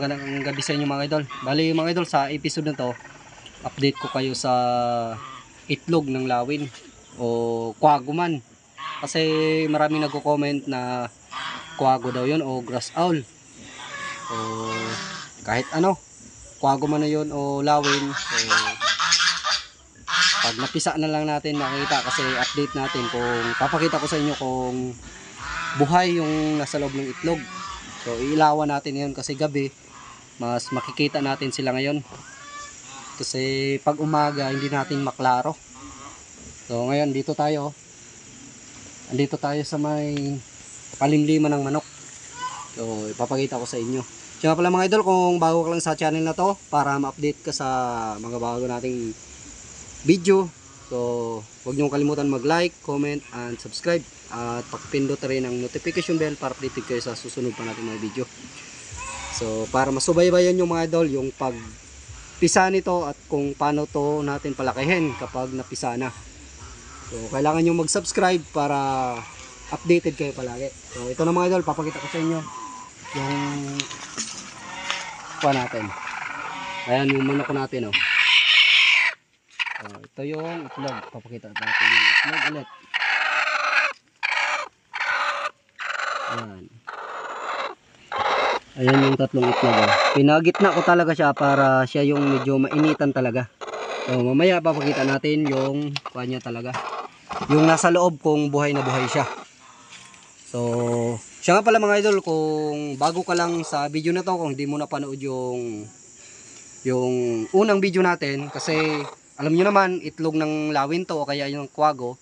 magandang gabi sa inyo mga idol. Bali mga idol, sa episode na to, update ko kayo sa itlog ng lawin o kwago man. Kasi maraming nagko-comment na kwago daw yun o grass owl. O kahit ano, kwago man na yun o lawin. O, pag napisa na lang natin makita kasi update natin kung papakita ko sa inyo kung buhay yung nasa loob ng itlog. So iilawan natin ngayon kasi gabi mas makikita natin sila ngayon. Kasi pag umaga hindi natin maklaro. So ngayon dito tayo. Andito tayo sa may palimliman ng manok. So ipapakita ko sa inyo. Kaya pala mga idol kung bago ka lang sa channel na to para ma-update ka sa mga bago nating video. So, huwag niyo kalimutan mag-like, comment, and subscribe. At pakipindot rin ang notification bell para updated kayo sa susunod pa natin mga video. So, para masubaybayan yung mga idol, yung pagpisa nito at kung paano to natin palakihin kapag napisa na. So, kailangan nyo mag-subscribe para updated kayo palagi. So, ito na mga idol, papakita ko sa inyo yung pa natin. Ayan yung manok natin, oh. Oh, ito yung itlog. Papakita natin yung itlog ulit. Ayan. Ayan yung tatlong itlog. Oh. Pinagitna ko talaga siya para siya yung medyo mainitan talaga. So mamaya papakita natin yung kanya talaga. Yung nasa loob kung buhay na buhay siya. So, siya nga pala mga idol, kung bago ka lang sa video na to, kung hindi mo napanood yung yung unang video natin, kasi alam nyo naman, itlog ng lawin to o kaya yung kwago,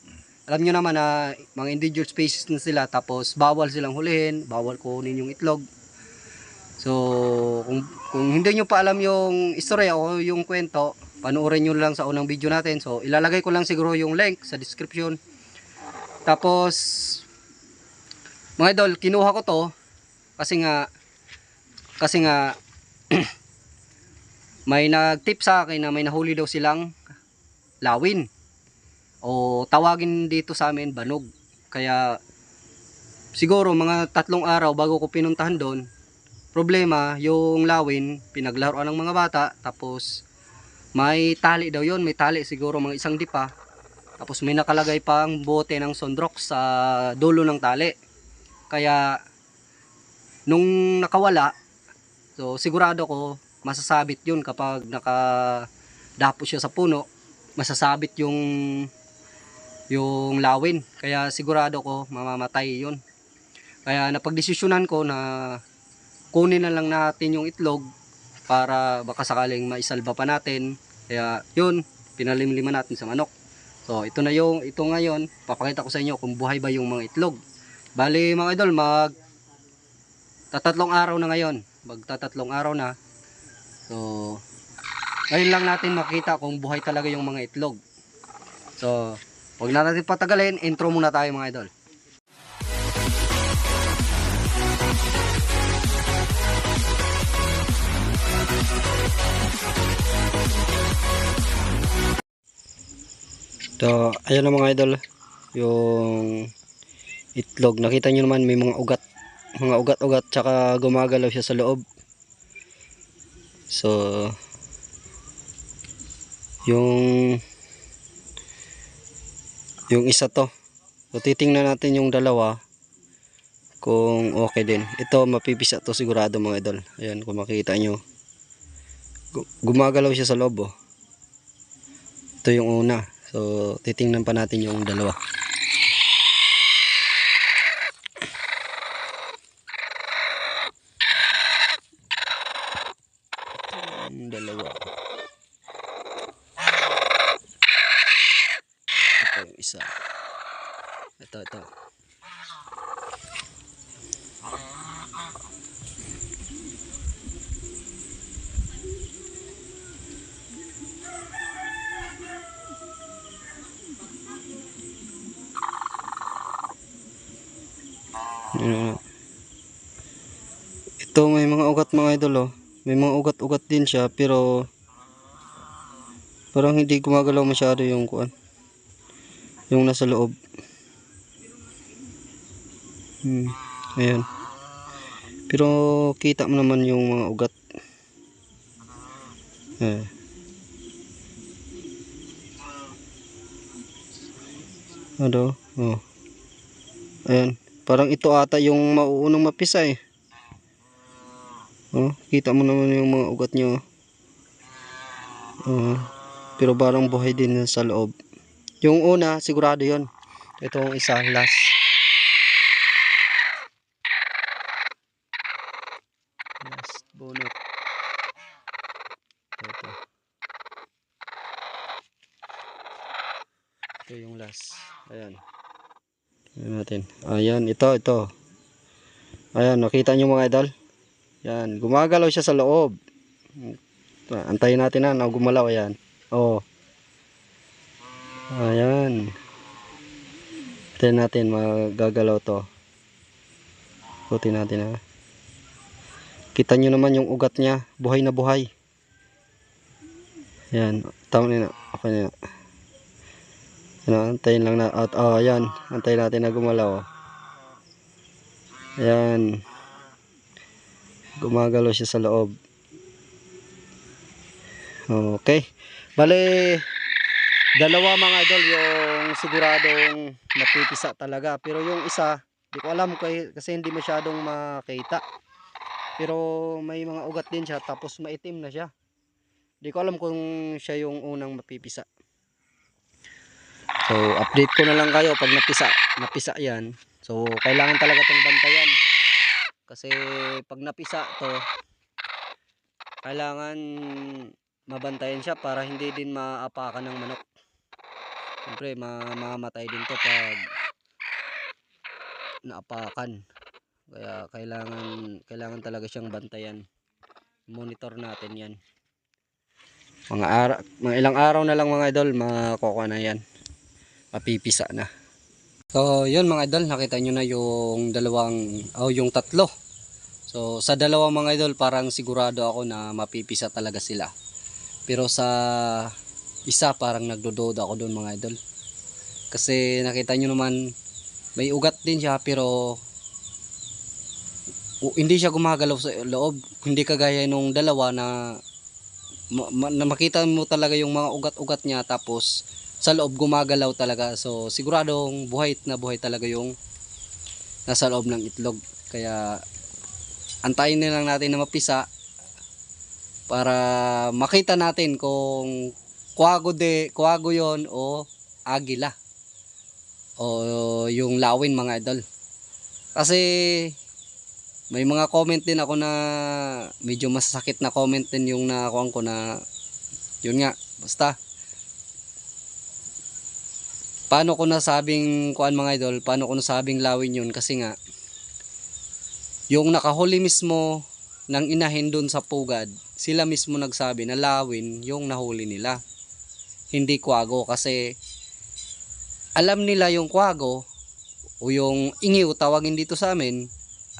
alam nyo naman na mga endangered species na sila, tapos bawal silang hulihin, bawal kunin yung itlog. So, kung, kung hindi nyo pa alam yung istorya o yung kwento, panoorin nyo lang sa unang video natin. So, ilalagay ko lang siguro yung link sa description. Tapos, mga idol, kinuha ko to kasi nga kasi nga may nag-tip sa akin na may nahuli daw silang lawin o tawagin dito sa amin banog kaya siguro mga tatlong araw bago ko pinuntahan doon problema yung lawin pinaglaruan ng mga bata tapos may tali daw yon may tali siguro mga isang dipa tapos may nakalagay pang bote ng sondrox sa dulo ng tali. Kaya nung nakawala so sigurado ko masasabit yun kapag nakadapo siya sa puno masasabit yung yung lawin. Kaya sigurado ko mamamatay yun. Kaya napagdesisyonan ko na kunin na lang natin yung itlog para baka sakaling maisalba pa natin. Kaya yun pinalimliman natin sa manok. So ito na yung ito ngayon papakita ko sa inyo kung buhay ba yung mga itlog. Bali mga idol mag tatatlong araw na ngayon. Magtatatlong araw na. So ngayon lang natin makita kung buhay talaga yung mga itlog. So Huwag na natin patagalin, intro muna tayo mga idol. So, ayan na mga idol. Yung itlog. Nakita nyo naman may mga ugat. Mga ugat-ugat tsaka gumagalaw siya sa loob. So, yung yung isa to so titingnan natin yung dalawa kung okay din ito mapipisa to sigurado mga idol ayan kung makita nyo Gu- gumagalaw siya sa loob oh. ito yung una so titingnan pa natin yung dalawa. Yung dalawa. Ito yung isa. Ito ito Ayan. ito may mga ugat mga idol oh may mga ugat-ugat din siya pero parang hindi gumagalaw masyado yung kuan yung nasa loob hmm, ayan pero kita mo naman yung mga ugat Eh. Ano? Oh. Ayan. Parang ito ata yung mauunang mapisa eh. Oh, kita mo naman yung mga ugat nyo. Oh. pero parang buhay din sa loob. Yung una, sigurado yon. Itong isa, last. Last bonnet. Ito. Ito yung last. Ayan. Ayan natin. Ayan, ito, ito. Ayan, nakita nyo mga idol? Yan, gumagalaw siya sa loob. Antayin natin na, na gumalaw. Ayan. Oh. Ayan. Antayin natin, magagalaw to. Puti natin ha. Kita nyo naman yung ugat niya. Buhay na buhay. Ayan. Tama na. Okay na. Ano, antayin lang na. At, oh, ayan. Antayin natin na gumalaw. Ayan. Gumagalaw siya sa loob. Okay. Bale, dalawa mga idol yung siguradong napipisa talaga. Pero yung isa, di ko alam kasi hindi masyadong makita. Pero may mga ugat din siya tapos maitim na siya. Di ko alam kung siya yung unang mapipisa. So, update ko na lang kayo pag napisa, napisa yan. So, kailangan talaga tong bantayan. Kasi pag napisa to, kailangan mabantayan siya para hindi din maapakan ng manok. Siyempre, mamamatay din to pag naapakan. Kaya kailangan kailangan talaga siyang bantayan. Monitor natin 'yan. Mga araw, mga ilang araw na lang mga idol, makukuha na 'yan. Mapipisa na. So, yun mga idol, nakita nyo na yung dalawang, oh, yung tatlo. So, sa dalawang mga idol, parang sigurado ako na mapipisa talaga sila. Pero sa isa, parang nagdododa ako doon mga idol. Kasi nakita nyo naman, may ugat din siya, pero hindi siya gumagalaw sa loob. Hindi kagaya nung dalawa na, ma- ma- na makita mo talaga yung mga ugat-ugat niya, tapos sa loob gumagalaw talaga. So siguradong buhay na buhay talaga yung nasa loob ng itlog. Kaya antayin na lang natin na mapisa para makita natin kung kuwago de kuwago yon o agila o yung lawin mga idol. Kasi may mga comment din ako na medyo masakit na comment din yung nakuha ko na yun nga basta paano ko nasabing kuan mga idol, paano ko nasabing lawin yun kasi nga yung nakahuli mismo ng inahin doon sa pugad, sila mismo nagsabi na lawin yung nahuli nila. Hindi kwago kasi alam nila yung kwago o yung ingiw tawagin dito sa amin,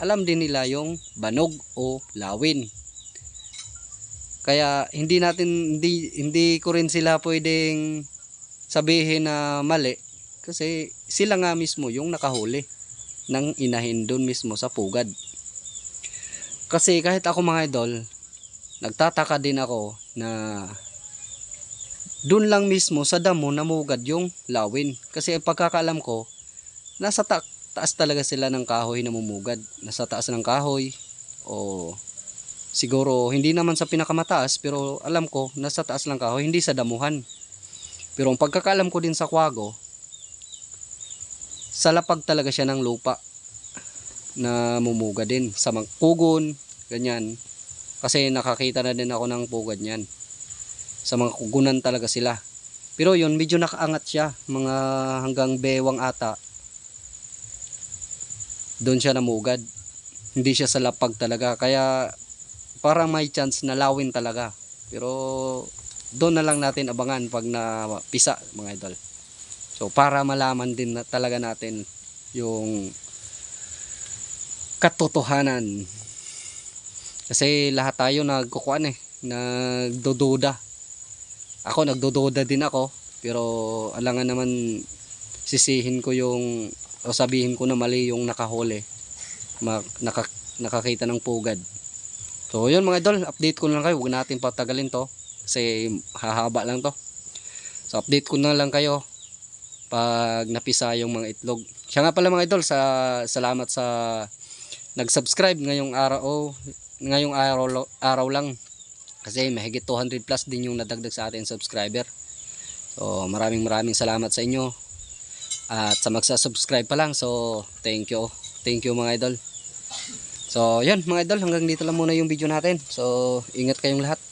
alam din nila yung banog o lawin. Kaya hindi natin hindi hindi ko rin sila pwedeng sabihin na mali kasi sila nga mismo yung nakahuli ng inahin doon mismo sa pugad. Kasi kahit ako mga idol, nagtataka din ako na doon lang mismo sa damo namugad yung lawin. Kasi ang pagkakaalam ko, nasa ta- taas talaga sila ng kahoy na mumugad. Nasa taas ng kahoy o siguro hindi naman sa pinakamataas pero alam ko nasa taas lang kahoy, hindi sa damuhan. Pero ang pagkakaalam ko din sa kwago, sa lapag talaga siya ng lupa na mumuga din sa mga kugon, ganyan. Kasi nakakita na din ako ng pugad niyan. Sa mga kugunan talaga sila. Pero yun, medyo nakaangat siya, mga hanggang bewang ata. Doon siya namugad. Hindi siya sa lapag talaga. Kaya parang may chance na lawin talaga. Pero doon na lang natin abangan pag napisa mga idol. So para malaman din na talaga natin yung katotohanan. Kasi lahat tayo nagkukuan eh, nagdududa. Ako nagdududa din ako, pero alangan naman sisihin ko yung o sabihin ko na mali yung nakahuli. Ma, naka, nakakita ng pugad. So yun mga idol, update ko na lang kayo, huwag natin patagalin to. kasi hahaba lang to. So update ko na lang kayo pag napisa yung mga itlog. Siya nga pala mga idol, sa salamat sa nag-subscribe ngayong araw oh, ngayong araw, araw lang. Kasi mahigit 200 plus din yung nadagdag sa ating subscriber. So maraming maraming salamat sa inyo. At sa magsa-subscribe pa lang. So thank you. Thank you mga idol. So yan mga idol, hanggang dito lang muna yung video natin. So ingat kayong lahat.